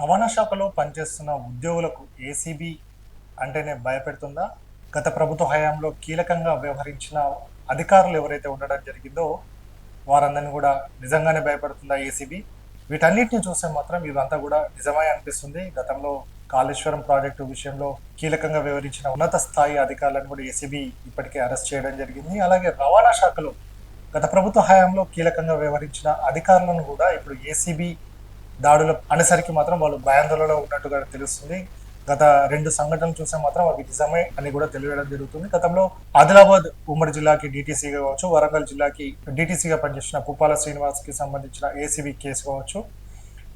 రవాణా శాఖలో పనిచేస్తున్న ఉద్యోగులకు ఏసీబీ అంటేనే భయపెడుతుందా? గత ప్రభుత్వ హయాంలో కీలకంగా వ్యవహరించిన అధికారులు ఎవరైతే ఉండడం జరిగిందో వారందరినీ కూడా నిజంగానే భయపెడుతుందా ఏసీబీ? వీటన్నిటిని చూస్తే మాత్రం ఇదంతా కూడా నిజమే అనిపిస్తుంది. గతంలో కాళేశ్వరం ప్రాజెక్టు విషయంలో కీలకంగా వ్యవహరించిన ఉన్నత స్థాయి అధికారులను కూడా ఏసీబీ ఇప్పటికే అరెస్ట్ చేయడం జరిగింది. అలాగే రవాణా శాఖలో గత ప్రభుత్వ హయాంలో కీలకంగా వ్యవహరించిన అధికారులను కూడా ఇప్పుడు ఏసీబీ దాడులు అనేసరికి మాత్రం వాళ్ళు భయాందోళనలో ఉన్నట్టుగా తెలుస్తుంది. గత రెండు సంఘటనలు చూస్తే మాత్రం అవి నిజమే అని కూడా తెలియడం జరుగుతుంది. గతంలో ఆదిలాబాద్ ఉమ్మడి జిల్లాకి డీటీసీగా కావచ్చు వరంగల్ జిల్లాకి డీటీసీగా పనిచేసిన పుప్పాల శ్రీనివాస్కి సంబంధించిన ఏసీబీ కేసు కావచ్చు.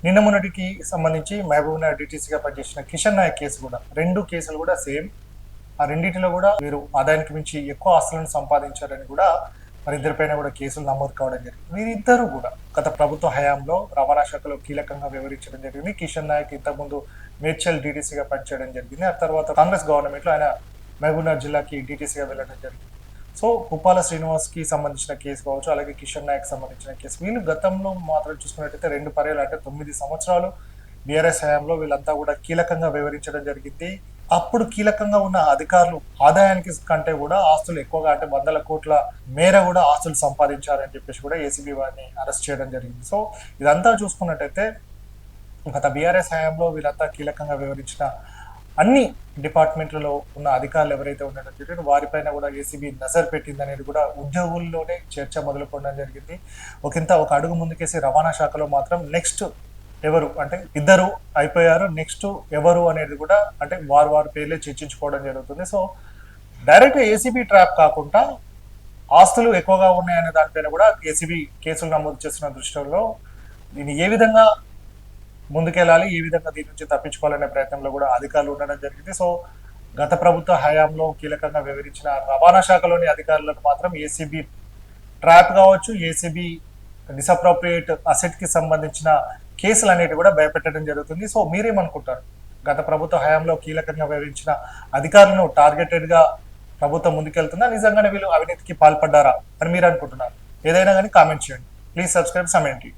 నిన్న మొన్నటికి సంబంధించి మహబూబ్ నగర్ డీటీసీగా పనిచేసిన కిషన్ నాయక్ కేసు కూడా రెండు కేసులు కూడా సేమ్. ఆ రెండింటిలో కూడా వీరు ఆదాయానికి మించి ఎక్కువ ఆస్తులను సంపాదించారని కూడా మరి ఇద్దరిపైన కూడా కేసులు నమోదు కావడం జరిగింది. వీరిద్దరూ కూడా గత ప్రభుత్వ హయాంలో రవాణా శాఖలో కీలకంగా వివరించడం జరిగింది. కిషన్ నాయక్ ఇంతకుముందు మేడ్చల్ డీటీసీగా పనిచేయడం జరిగింది. ఆ తర్వాత కాంగ్రెస్ గవర్నమెంట్లో ఆయన మహబూబ్నగర్ జిల్లాకి డీటీసీగా వెళ్ళడం జరిగింది. సో కుపాల శ్రీనివాస్కి సంబంధించిన కేసు కావచ్చు అలాగే కిషన్ నాయక్ సంబంధించిన కేసు. వీళ్ళు గతంలో మాత్రం చూసుకున్నట్టయితే రెండు పర్యాలు అంటే తొమ్మిది సంవత్సరాలు బీఆర్ఎస్ హయాంలో వీళ్ళంతా కూడా కీలకంగా వివరించడం జరిగింది. అప్పుడు కీలకంగా ఉన్న అధికారులు ఆదాయానికి కంటే కూడా ఆస్తులు ఎక్కువగా అంటే వందల కోట్ల మేర కూడా ఆస్తులు సంపాదించారని చెప్పేసి కూడా ఏసీబీ వారిని అరెస్ట్ చేయడం జరిగింది. సో ఇదంతా చూసుకున్నట్టయితే గత బీఆర్ఎస్ హయాంలో వీళ్ళంతా కీలకంగా వివరించిన అన్ని డిపార్ట్మెంట్లలో ఉన్న అధికారులు ఎవరైతే ఉన్నారో చెప్పి వారిపైన కూడా ఏసీబీ నజర్ పెట్టింది అనేది కూడా ఉద్యోగుల్లోనే చర్చ మొదలుకోవడం జరిగింది. ఒకంత ఒక అడుగు ముందుకేసి రవాణా శాఖలో మాత్రం నెక్స్ట్ ఎవరు? అంటే ఇద్దరు అయిపోయారు నెక్స్ట్ ఎవరు అనేది కూడా అంటే వారు వారి పేర్లే చర్చించుకోవడం జరుగుతుంది. సో డైరెక్ట్ ఏసీబీ ట్రాప్ కాకుండా ఆస్తులు ఎక్కువగా ఉన్నాయనే దానిపైన కూడా ఏసీబీ కేసులు నమోదు చేస్తున్న దృష్టిలో దీన్ని ఏ విధంగా ముందుకెళ్ళాలి ఏ విధంగా దీని నుంచి తప్పించుకోవాలనే ప్రయత్నంలో కూడా అధికారులు ఉండడం జరిగింది. సో గత ప్రభుత్వ హయాంలో కీలకంగా వివరించిన రవాణా శాఖలోని అధికారులకు మాత్రం ఏసీబీ ట్రాప్ కావచ్చు ఏసీబీ డిసప్రోప్రియేట్ అసెట్కి సంబంధించిన కేసులు అనేవి కూడా భయపెట్టడం జరుగుతుంది. సో మీరేమనుకుంటారు? గత ప్రభుత్వ హయాంలో కీలకంగా వ్యవహరించిన అధికారులను టార్గెటెడ్గా ప్రభుత్వం ముందుకెళ్తుందా? నిజంగానే వీళ్ళు అవినీతికి పాల్పడ్డారా? అని మీరు అనుకుంటున్నారు ఏదైనా కానీ కామెంట్ చేయండి. Please subscribe సమయంటి